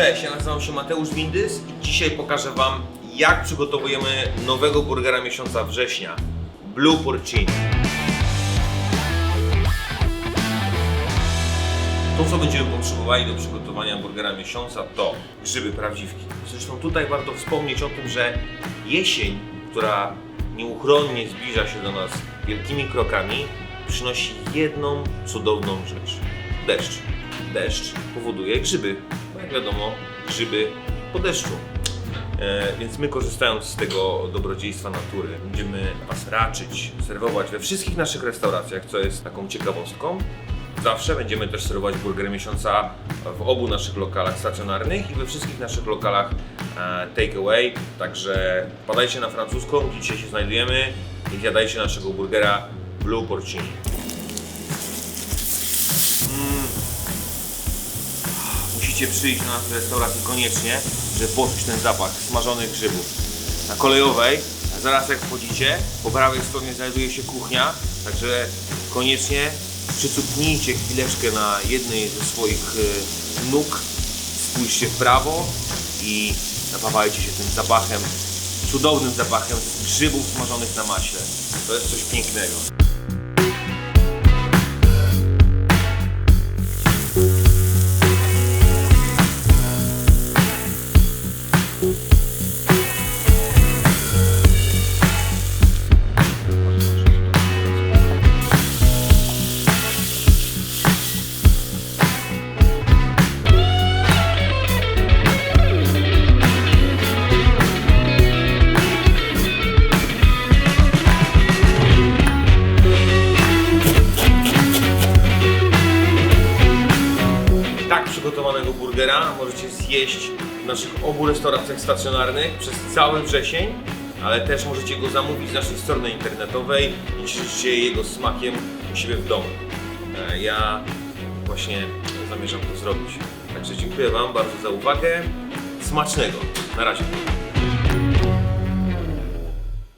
Cześć, ja nazywam się Mateusz Windys i dzisiaj pokażę Wam, jak przygotowujemy nowego burgera miesiąca września Blue Porcini. To, co będziemy potrzebowali do przygotowania burgera miesiąca, to grzyby prawdziwki. Zresztą tutaj warto wspomnieć o tym, że jesień, która nieuchronnie zbliża się do nas wielkimi krokami, przynosi jedną cudowną rzecz. Deszcz. Deszcz powoduje grzyby. Jak wiadomo, grzyby po deszczu. E, więc my korzystając z tego dobrodziejstwa natury, będziemy Was raczyć, serwować we wszystkich naszych restauracjach, co jest taką ciekawostką. Zawsze będziemy też serwować burgery miesiąca w obu naszych lokalach stacjonarnych i we wszystkich naszych lokalach e, takeaway. Także padajcie na francuską, gdzie dzisiaj się znajdujemy i zjadajcie naszego burgera Blue Porcini. Musicie przyjść do nas do restauracji koniecznie, żeby poczuć ten zapach smażonych grzybów. Na kolejowej, zaraz jak wchodzicie, po prawej stronie znajduje się kuchnia, także koniecznie przycupnijcie chwileczkę na jednej ze swoich e, nóg, spójrzcie w prawo i napawajcie się tym zapachem, cudownym zapachem grzybów smażonych na maśle. To jest coś pięknego. Przygotowanego burgera możecie zjeść naszych obu restauracjach stacjonarnych przez cały wrzesień, ale też możecie go zamówić z naszej strony internetowej i cieszyć się jego smakiem u siebie w domu. E, Ja właśnie zamierzam to zrobić. Także dziękuję Wam bardzo za uwagę. Smacznego. Na razie.